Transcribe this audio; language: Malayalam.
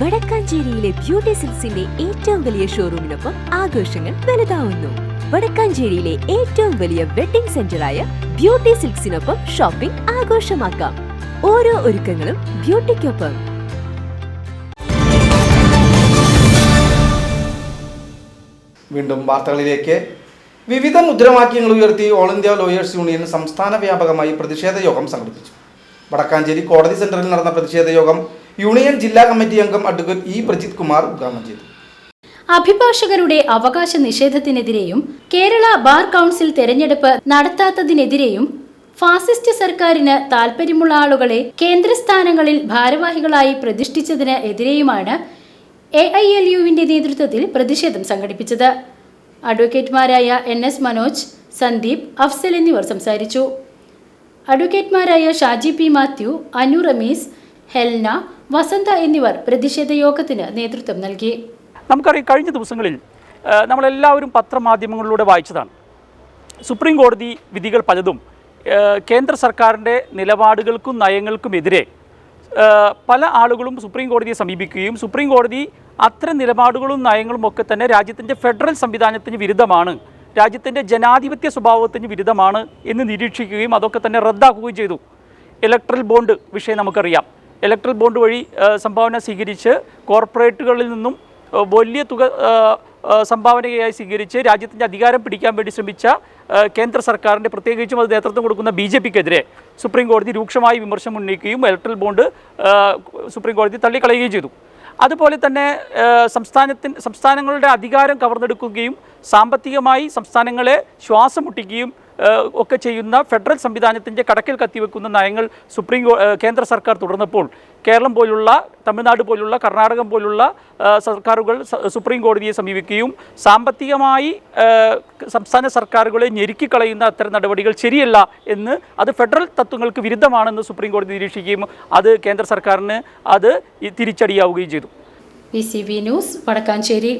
വടക്കാഞ്ചേരിയിലെ ബ്യൂട്ടി സിൽസിന്റെ ഏറ്റവും വലിയ ഷോറൂമിനൊപ്പം ആഘോഷങ്ങൾ വലുതാവുന്നു. വടക്കാഞ്ചേരിയിലെ ഏറ്റവും വലിയ വെഡിംഗ് സെന്ററായ ബ്യൂട്ടി സിൽക്സിനൊപ്പം ഷോപ്പിംഗ് ആഘോഷമാക്കാം. ഓരോ ഒരുക്കങ്ങളും ബ്യൂട്ടിക്കൊപ്പം. വീണ്ടും വാർത്തകളിലേക്ക്. വിവിധ മുദ്രാവാക്യങ്ങൾ ഉയർത്തി ഓൾ ഇന്ത്യ ലോയേഴ്സ് യൂണിയൻ സംസ്ഥാന വ്യാപകമായി പ്രതിഷേധ യോഗം സംഘടിപ്പിച്ചു. വടക്കാഞ്ചേരി കോടതി സെന്ററിൽ നടന്ന പ്രതിഷേധ യോഗം യൂണിയൻ ജില്ലാ കമ്മിറ്റി അംഗം അഡ്വക്കേറ്റ് ഇ. പ്രജിത് കുമാർ ഉദ്ഘാടനം ചെയ്തു. അഭിഭാഷകരുടെ അവകാശ നിഷേധത്തിനെതിരെയും കേരള ബാർ കൗൺസിൽ തെരഞ്ഞെടുപ്പ് നടത്താത്തതിനെതിരെയും ഫാസിസ്റ്റ് സർക്കാരിന് താൽപ്പര്യമുള്ള ആളുകളെ കേന്ദ്രസ്ഥാനങ്ങളിൽ ഭാരവാഹികളായി പ്രതിഷ്ഠിച്ചതിന് എതിരെയുമാണ് എ ഐ എൽ യുവിന്റെ നേതൃത്വത്തിൽ പ്രതിഷേധം സംഘടിപ്പിച്ചത്. അഡ്വക്കേറ്റുമാരായ എൻ എസ് മനോജ് സന്ദീപ് അഫ്സൽ എന്നിവർ സംസാരിച്ചു. അഡ്വക്കേറ്റുമാരായ ഷാജി പി മാത്യു അനു റമീസ് ഹെൽന വസന്ത എന്നിവർ പ്രതിഷേധ യോഗത്തിന് നേതൃത്വം നൽകി. നമുക്കറിയാം കഴിഞ്ഞ ദിവസങ്ങളിൽ നമ്മളെല്ലാവരും പത്രമാധ്യമങ്ങളിലൂടെ വായിച്ചതാണ്. സുപ്രീം കോടതി വിധികൾ പലതും കേന്ദ്ര സർക്കാരിന്റെ നിലപാടുകൾക്കും നയങ്ങൾക്കുമെതിരെ പല ആളുകളും സുപ്രീം കോടതിയെ സമീപിക്കുകയും സുപ്രീം കോടതി അത്തരം നിലപാടുകളും നയങ്ങളും ഒക്കെ തന്നെ രാജ്യത്തിന്റെ ഫെഡറൽ സംവിധാനത്തിന് വിരുദ്ധമാണ് രാജ്യത്തിന്റെ ജനാധിപത്യ സ്വഭാവത്തിന് വിരുദ്ധമാണ് എന്ന് നിരീക്ഷിക്കുകയും അതൊക്കെ തന്നെ റദ്ദാക്കുകയും ചെയ്തു. ഇലക്ട്രൽ ബോണ്ട് വിഷയം നമുക്കറിയാം. ഇലക്ട്രൽ ബോണ്ട് വഴി സംഭാവന സ്വീകരിച്ച് കോർപ്പറേറ്റുകളിൽ നിന്നും വലിയ തുക സംഭാവനയായി സ്വീകരിച്ച് രാജ്യത്തിന്റെ അധികാരം പിടിക്കാൻ വേണ്ടി ശ്രമിച്ച കേന്ദ്ര സർക്കാരിന്റെ പ്രത്യേകിച്ചും അത് നേതൃത്വം കൊടുക്കുന്ന ബി ജെ പിക്കെതിരെ സുപ്രീം കോടതി രൂക്ഷമായി വിമർശനം ഉന്നയിക്കുകയും ഇലക്ട്രൽ ബോണ്ട് സുപ്രീം കോടതി തള്ളിക്കളയുകയും ചെയ്തു. അതുപോലെ തന്നെ സംസ്ഥാനത്തിന് സംസ്ഥാനങ്ങളുടെ അധികാരം കവർന്നെടുക്കുകയും സാമ്പത്തികമായി സംസ്ഥാനങ്ങളെ ശ്വാസം മുട്ടിക്കുകയും ഒക്കെ ചെയ്യുന്ന ഫെഡറൽ സംവിധാനത്തിന്റെ കടക്കിൽ കത്തിവെക്കുന്ന നയങ്ങൾ സുപ്രീം കേന്ദ്ര സർക്കാർ തുടർന്നപ്പോൾ കേരളം പോലുള്ള തമിഴ്നാട് പോലുള്ള കർണാടകം പോലുള്ള സർക്കാരുകൾ സുപ്രീം കോടതിയെ സമീപിക്കുകയും സാമ്പത്തികമായി സംസ്ഥാന സർക്കാരുകളെ ഞെരുക്കിക്കളയുന്ന അത്തരം നടപടികൾ ശരിയല്ല എന്ന് അത് ഫെഡറൽ തത്വങ്ങൾക്ക് വിരുദ്ധമാണെന്ന് സുപ്രീം കോടതി നിരീക്ഷിക്കുകയും അത് കേന്ദ്ര സർക്കാരിന് അത് തിരിച്ചടിയാവുകയും ചെയ്തു. ന്യൂസ് വടക്കാഞ്ചേരി.